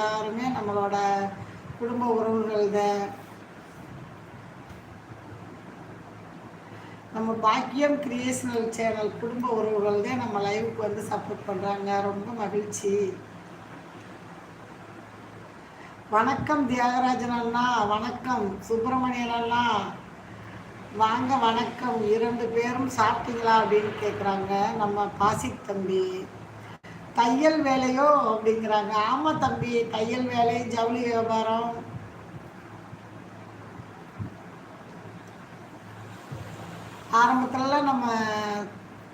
எல்லாருமே நம்மளோட குடும்ப உறவுகள நம்ம பாக்கியம் கிரியேஷனல் சேனல் குடும்ப உறவுகள் தான் நம்ம லைவுக்கு வந்து சப்போர்ட் பண்ணுறாங்க ரொம்ப மகிழ்ச்சி. வணக்கம் தியாகராஜன் அண்ணா. வணக்கம். சுப்பிரமணியன் அண்ணா. வாங்க வணக்கம். இரண்டு பேரும் சாப்பிட்டீங்களா அப்படின்னு கேட்குறாங்க நம்ம பாசி தம்பி. தையல் வேலையோ அப்படிங்கிறாங்க. ஆமாம் தம்பி தையல் வேலை ஜவுளி வியாபாரம். ஆரம்பத்துலலாம் நம்ம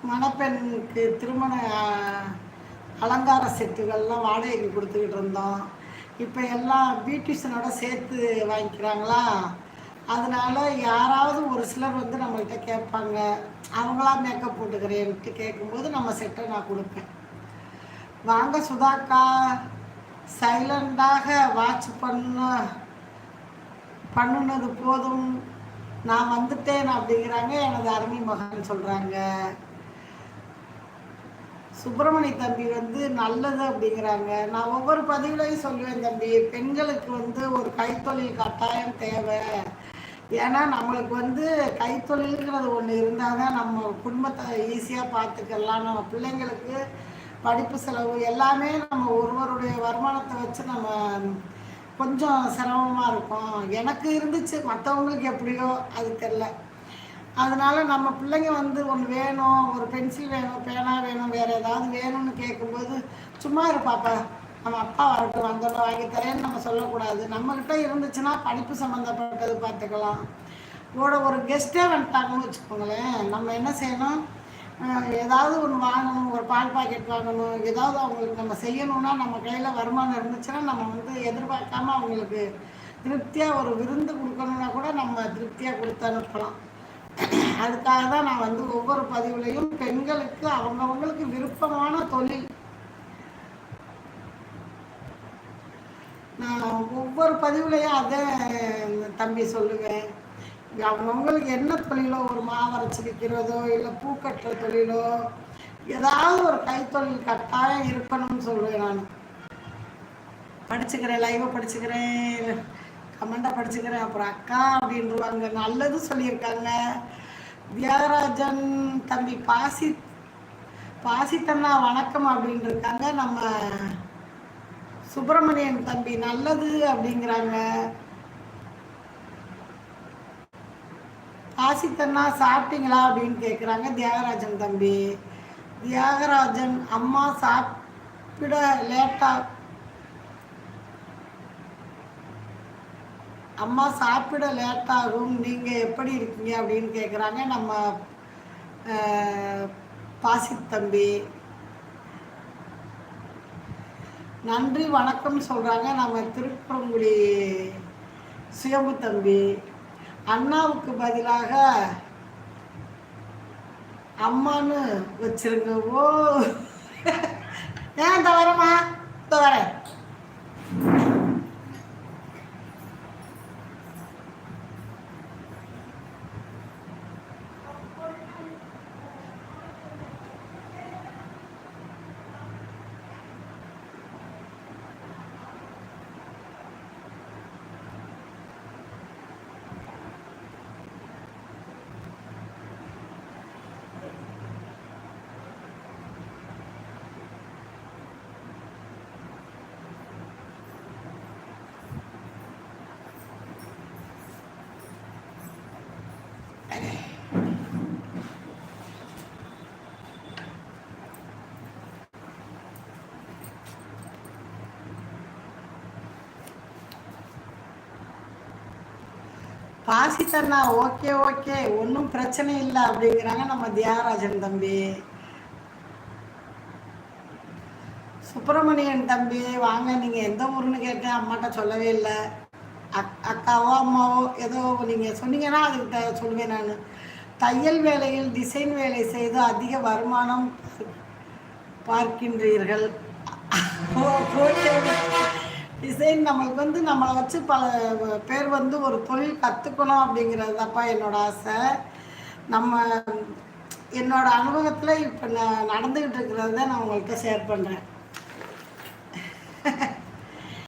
மணப்பெண்ணுக்கு திருமண அலங்கார செட்டுகள்லாம் வாடகைக்கு கொடுத்துக்கிட்டு இருந்தோம். இப்போ எல்லாம் பியூட்டிஷியனோட சேர்த்து வாங்கிக்கிறாங்களா? அதனால யாராவது ஒரு சிலர் வந்து நம்மள்கிட்ட கேட்பாங்க. அவங்களா மேக்கப் போட்டுக்கிறேன்ட்டு கேட்கும்போது நம்ம செட்டை நான் கொடுப்பேன். வாங்க சுதாக்கா. சைலண்டாக வாட்ச் பண்ண பண்ணுனது போதும். நான் வந்துட்டேன் அப்படிங்கிறாங்க. எனது அருமை மகன் சொல்கிறாங்க சுப்பிரமணி தம்பி வந்து நல்லது அப்படிங்கிறாங்க. நான் ஒவ்வொரு பதிவுலையும் சொல்லுவேன் தம்பி பெண்களுக்கு வந்து ஒரு கைத்தொழில் கட்டாயம் தேவை. ஏன்னா நம்மளுக்கு வந்து கைத்தொழில்ங்கிறது ஒன்று இருந்தால் தான் நம்ம குடும்பத்தை ஈஸியாக பார்த்துக்கலாம் நம்ம பிள்ளைங்களுக்கு படிப்பு செலவு எல்லாமே நம்ம ஒருவருடைய வருமானத்தை வச்சு நம்ம கொஞ்சம் சிரமமாக இருக்கும். எனக்கு இருந்துச்சு மற்றவங்களுக்கு எப்படியோ அது தெரில அதனால நம்ம பிள்ளைங்க வந்து ஒன்று வேணும் ஒரு பென்சில் வேணும் பேனா வேணும் வேறு ஏதாவது வேணும்னு கேட்கும்போது சும்மா இருப்பாப்பா நம்ம அப்பா வரட்டும் வந்தோட வாங்கி தரேன்னு நம்ம சொல்லக்கூடாது. நம்மக்கிட்ட இருந்துச்சுன்னா படிப்பு சம்மந்தப்பட்டது பார்த்துக்கலாம் கூட ஒரு கெஸ்ட்டே வந்துட்டாங்கன்னு வச்சுக்கோங்களேன் நம்ம என்ன செய்யணும்? ஏதாவது ஒன்று வாங்கணும் ஒரு பால் பாக்கெட் வாங்கணும் ஏதாவது அவங்களுக்கு நம்ம செய்யணும்னா நம்ம கையில் வருமானம் இருந்துச்சுன்னா நம்ம வந்து எதிர்பார்க்காம அவங்களுக்கு திருப்தியாக ஒரு விருந்து கொடுக்கணும்னா கூட நம்ம திருப்தியாக கொடுத்து அனுப்பலாம். அதுக்காக தான் நான் வந்து ஒவ்வொரு பதிவுலையும் பெண்களுக்கு அவங்கவுங்களுக்கு விருப்பமான தொழில். நான் ஒவ்வொரு பதிவுலையும் அதை தம்பி சொல்லுவேன். அவங்கவுங்களுக்கு என்ன தொழிலோ ஒரு மாவரைச்சி விற்கிறதோ இல்லை பூ கட்டுற தொழிலோ ஏதாவது ஒரு கைத்தொழில் கட்டாயம் இருக்கணும்னு சொல்லுவேன் நான். படிச்சுக்கிறேன் லைவை படிச்சுக்கிறேன் கமெண்டாக படிச்சுக்கிறேன் அப்புறம் அக்கா அப்படின்றவாங்க. நல்லது சொல்லியிருக்காங்க. தியாகராஜன் தம்பி பாசி பாசித்தண்ணா வணக்கம் அப்படின்ட்டுருக்காங்க நம்ம சுப்பிரமணியன் தம்பி நல்லது அப்படிங்கிறாங்க. பாசித்தண்ணா சாப்பிட்டீங்களா அப்படின்னு கேட்குறாங்க தியாகராஜன் தம்பி. தியாகராஜன் அம்மா சாப்பிட லேட்டாக அம்மா சாப்பிட லேட்டாகும் நீங்கள் எப்படி இருக்கீங்க அப்படின்னு கேட்குறாங்க நம்ம பாசித்தம்பி தம்பி. நன்றி வணக்கம் சொல்கிறாங்க நம்ம திருப்பரங்குடி சுயம்பு தம்பி. அண்ணாவுக்கு பதிலாக அம்மான்னு வச்சிருங்க. ஓ. பாசித்தண்ணா ஓகே ஓகே ஒன்றும் பிரச்சனை இல்லை அப்படிங்கிறாங்க நம்ம தியாகராஜன் தம்பி. சுப்பிரமணியன் தம்பி வாங்க நீங்கள் எந்த ஊருன்னு கேட்டேன் அம்மாட்ட சொல்லவே இல்லை. அக் அக்காவோ அம்மாவோ ஏதோ நீங்கள் சொன்னீங்கன்னா அதுக்கிட்ட சொல்லுவேன் நான். தையல் வேலையில் டிசைன் வேலை செய்து அதிக வருமானம் பார்க்கின்றீர்கள். ஓகே டிசைன் நம்மளுக்கு வந்து நம்மளை வச்சு பல பேர் வந்து ஒரு தொழில் கற்றுக்கணும் அப்படிங்கிறது தான்ப்பா என்னோட ஆசை. நம்ம என்னோட அனுபவத்தில் இப்போ நான் நடந்துக்கிட்டு இருக்கிறத நான் உங்கள்கிட்ட ஷேர் பண்ணுறேன்